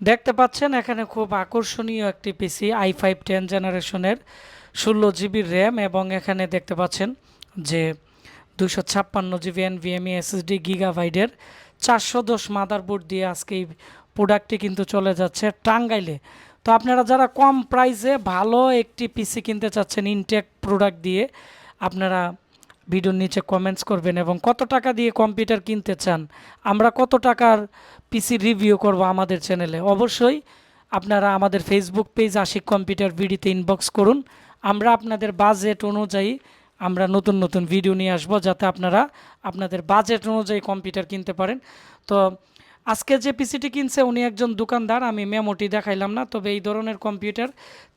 দেখতে পাচ্ছেন, এখানে খুব আকর্ষণীয় একটি পিসি আই ফাইভ টেন জেনারেশনের ষোলো জিবি র্যাম এবং এখানে দেখতে পাচ্ছেন যে দুশো ছাপ্পান্ন জিবি এনভিএমই এসএসডি গিগাবাইটের চারশো দশ মাদারবোর্ড দিয়ে আজকে এই প্রোডাক্টটি কিন্তু চলে যাচ্ছে টাঙ্গাইলে। তো আপনারা যারা কম প্রাইসে ভালো একটি পিসি কিনতে চাচ্ছেন ইনটেক প্রোডাক্ট দিয়ে, আপনারা ভিডিওর নিচে কমেন্টস করবেন এবং কত টাকা দিয়ে কম্পিউটার কিনতে চান, আমরা কত টাকার পিসি রিভিউ করব আমাদের চ্যানেলে অবশ্যই আপনারা আমাদের ফেসবুক পেজ আশিক কম্পিউটার ভিডিওতে ইনবক্স করুন। আমরা আপনাদের বাজেট অনুযায়ী আমরা নতুন নতুন ভিডিও নিয়ে আসব যাতে আপনারা আপনাদের বাজেট অনুযায়ী কম্পিউটার কিনতে পারেন। তো আজকে যে পিসিটি কিনছে, উনি একজন দোকানদার, আমি মেমোটি দেখাইলাম না, তবে এই ধরনের কম্পিউটার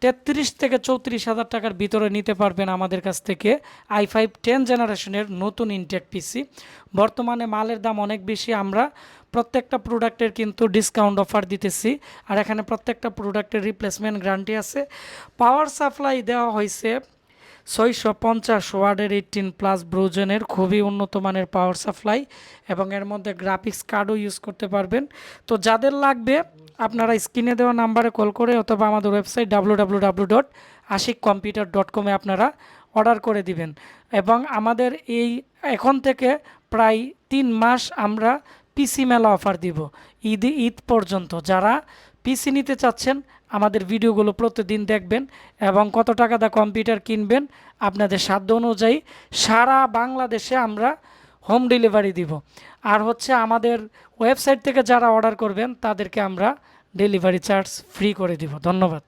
তেত্রিশ থেকে চৌত্রিশ হাজার টাকার ভিতরে নিতে পারবেন আমাদের কাছ থেকে আই ফাইভ টেন জেনারেশনের নতুন ইনটেক পিসি। বর্তমানে মালের দাম অনেক বেশি, আমরা প্রত্যেকটা প্রোডাক্টের কিন্তু ডিসকাউন্ট অফার দিতেছি, আর এখানে প্রত্যেকটা প্রোডাক্টের রিপ্লেসমেন্ট গ্যারান্টি আছে। পাওয়ার সাপ্লাই দেওয়া হয়েছে ছয়শো পঞ্চাশ ওয়ার্ডের এইটিন প্লাস ব্রোজেনের খুবই উন্নত মানের পাওয়ার সাপ্লাই এবং এর মধ্যে গ্রাফিক্স কার্ডও ইউজ করতে পারবেন। তো যাদের লাগবে, আপনারা স্ক্রিনে দেওয়া নাম্বারে কল করে অথবা আমাদের website W W dot Ashik computer dot আপনারা অর্ডার করে দিবেন। এবং আমাদের এই, এখন থেকে প্রায় তিন মাস আমরা পিসি মেলা অফার দিব। ঈদ ঈদ পর্যন্ত। যারা পিসি নিতে চাচ্ছেন আমাদের ভিডিওগুলো প্রতিদিন দেখবেন এবং কত টাকা দা কম্পিউটার কিনবেন আপনাদের সাধ্য অনুযায়ী সারা বাংলাদেশে আমরা হোম ডেলিভারি দিব। আর হচ্ছে আমাদের ওয়েবসাইট থেকে যারা অর্ডার করবেন তাদেরকে আমরা ডেলিভারি চার্জ ফ্রি করে দিব। ধন্যবাদ।